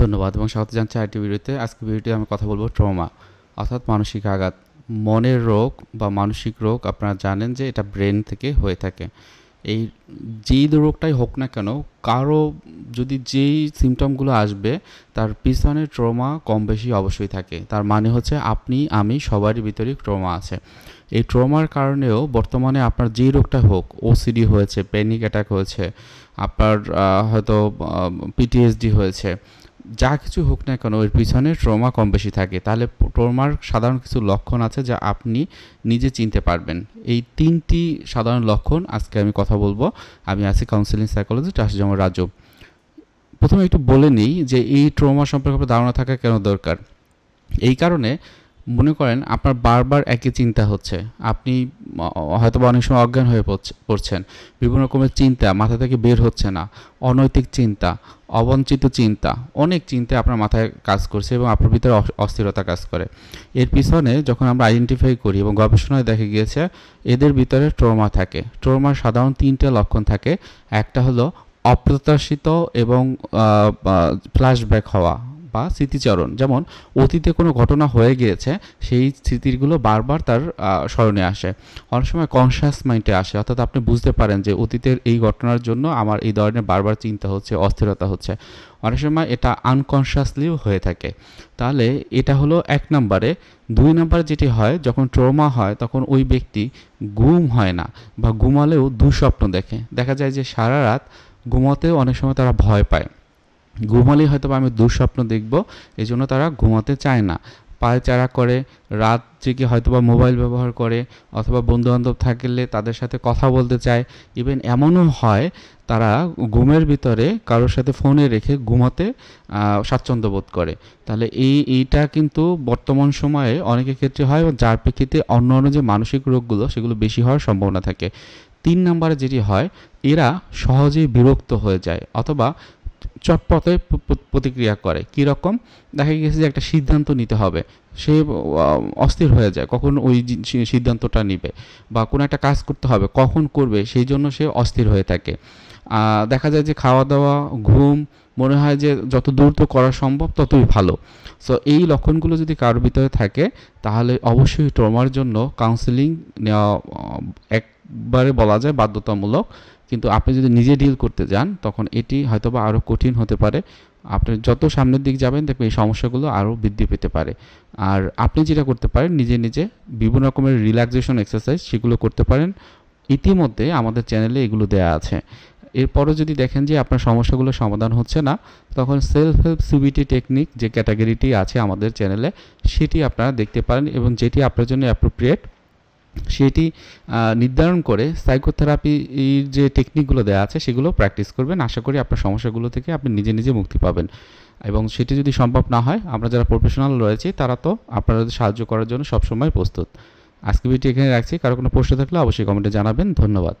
ধন্যবাদ এবং স্বাগত জানছি আইটি ভিডিওতে। আজকে ভিডিওতে আমি কথা বলব ট্রমা, অর্থাৎ মানসিক আঘাত। মনের রোগ বা মানসিক রোগ, আপনারা জানেন যে এটা ব্রেন থেকে হয়ে থাকে। এই যেই রোগটাই হোক না কেন, কারও যদি যেই সিমটমগুলো আসবে, তার পিছনে ট্রমা কম বেশি অবশ্যই থাকে। তার মানে হচ্ছে আপনি, আমি সবারই ভিতরেই ট্রমা আছে। এই ট্রমার কারণেও বর্তমানে আপনার যেই রোগটা হোক ওসিডি হয়েছে প্যানিক অ্যাটাক হয়েছে, আপনার হয়তো পিটিএসডি হয়েছে যা কিছু হোক না কেন এর পিছনে ট্রমা কম বেশি থাকে। তাহলে ট্রমার সাধারণ কিছু লক্ষণ আছে যা আপনি নিজে চিনতে পারবেন। এই তিনটি সাধারণ লক্ষণ আজকে আমি কথা বলব। আমি আছি কাউন্সিলিং সাইকোলজিস্ট যেমন রাজব প্রথমে একটু বলে নিই যে এই ট্রমা সম্পর্কে ধারণা থাকা কেন দরকার। এই কারণে মনে করেন আপনার বারবার একই চিন্তা হচ্ছে। আপনি হয়তো অনেক সময় অজ্ঞান হয়ে পড়ছে- পড়ছেন। বিভিন্ন রকমের চিন্তা মাথা থেকে বের হচ্ছে না। অনৈতিক চিন্তা অবঞ্চিত চিন্তা, অনেক চিন্তা আপনার মাথায় কাজ করছে এবং আপনার ভিতরে অস- অস্থিরতা কাজ করে। এর পিছনে যখন আমরা আইডেন্টিফাই করি এবং গবেষণায় দেখা গিয়েছে, এদের ভিতরে ট্রমা থাকে। ট্রমার সাধারণ তিনটে লক্ষণ থাকে। একটা হলো অপ্রত্যাশিত এবং ফ্ল্যাশব্যাক হওয়া। বা স্মৃতিচারণ। যেমন অতীতে কোনো ঘটনা হয়ে গিয়েছে, সেই স্মৃতিগুলো বারবার তার স্মরণে আসে। অনেক সময় কনসিয়াস মাইন্ডে আসে। অর্থাৎ আপনি বুঝতে পারেন যে অতীতের এই ঘটনার জন্য আমার এই ধরনের বারবার চিন্তা হচ্ছে, অস্থিরতা হচ্ছে। অনেক সময় এটা আনকনসিয়াসলিও হয়ে থাকে। তাহলে এটা হলো এক নম্বরে। দুই নম্বরে যেটি হয়, যখন ট্রমা হয়, তখন ওই ব্যক্তি ঘুম হয় না বা ঘুমালেও দুঃস্বপ্ন দেখে। দেখা যায় যে সারা রাত ঘুমাতেও অনেক সময় তারা ভয় পায়। ঘুমালেই হয়তো আমি দুঃস্বপ্ন দেখব, এই জন্য তারা ঘুমাতে চায় না। পায়ে চারা করে, রাত জেগে হয়তো বা মোবাইল ব্যবহার করে, অথবা বন্ধুবান্ধব থাকলে তাদের সাথে কথা বলতে চায়। ইভেন এমনও হয়, তারা ঘুমের ভিতরে কারোর সাথে ফোনে রেখে ঘুমাতে স্বাচ্ছন্দ্য বোধ করে। তাহলে এই, এইটা কিন্তু বর্তমান সময়ে অনেকের ক্ষেত্রে হয় যার প্রেক্ষিতে অন্য অন্য যে মানসিক রোগগুলো, সেগুলো বেশি হওয়ার সম্ভাবনা থাকে। তিন নম্বরে যেটি হয়, এরা সহজেই বিরক্ত হয়ে যায়, অথবা চটপটে প্রতিক্রিয়া করে। কী রকম? দেখা গেছে যে একটা সিদ্ধান্ত নিতে হবে। সে অস্থির হয়ে যায়। কখন ওই সিদ্ধান্তটা নিবে বা কোনো একটা কাজ করতে হবে, কখন করবে, সেই জন্য সে অস্থির হয়ে থাকে। দেখা যায় যে খাওয়া দাওয়া ঘুম, মনে হয় যে যত দ্রুত করা সম্ভব, ততই ভালো। সো এই লক্ষণগুলো যদি কারোর ভিতরে থাকে, তাহলে অবশ্যই ট্রমার জন্য কাউন্সেলিং নেওয়া একবারে বলা যায় বাধ্যতামূলক। কিন্তু আপনি যদি নিজে ডিল করতে যান, তখন এটি হয়তোবা আরও কঠিন হতে পারে। আপনি যত সামনের দিক যাবেন, দেখবেন এই সমস্যাগুলো আরও বৃদ্ধি পেতে পারে। আর আপনি যেটা করতে পারেন, নিজে নিজে বিভিন্ন রকমের রিল্যাক্সেশন এক্সারসাইজ সেগুলো করতে পারেন। ইতিমধ্যে আমাদের চ্যানেলে এগুলো দেয়া আছে। এরপরও যদি দেখেন যে আপনার সমস্যাগুলো সমাধান হচ্ছে না, তখন সেলফ হেল্প সিবিটি টেকনিক যে ক্যাটাগরিটি আছে আমাদের চ্যানেলে সেটি আপনারা দেখতে পারেন এবং যেটি আপনার জন্য অ্যাপ্রোপ্রিয়েট সেটি নির্ধারণ করে সাইকোথেরাপির যে টেকনিকগুলো দেওয়া আছে সেগুলো প্র্যাকটিস করবেন। আশা করি আপনার সমস্যাগুলো থেকে আপনি নিজে নিজে মুক্তি পাবেন। এবং সেটি যদি সম্ভব না হয়, আমরা যারা প্রফেশনাল রয়েছি, তারা তো আপনাদের সাহায্য করার জন্য সবসময় প্রস্তুত। আজকে ভিডিও এখানে রাখছি। কারও কোনো প্রশ্ন থাকলে অবশ্যই কমেন্টে জানাবেন। ধন্যবাদ।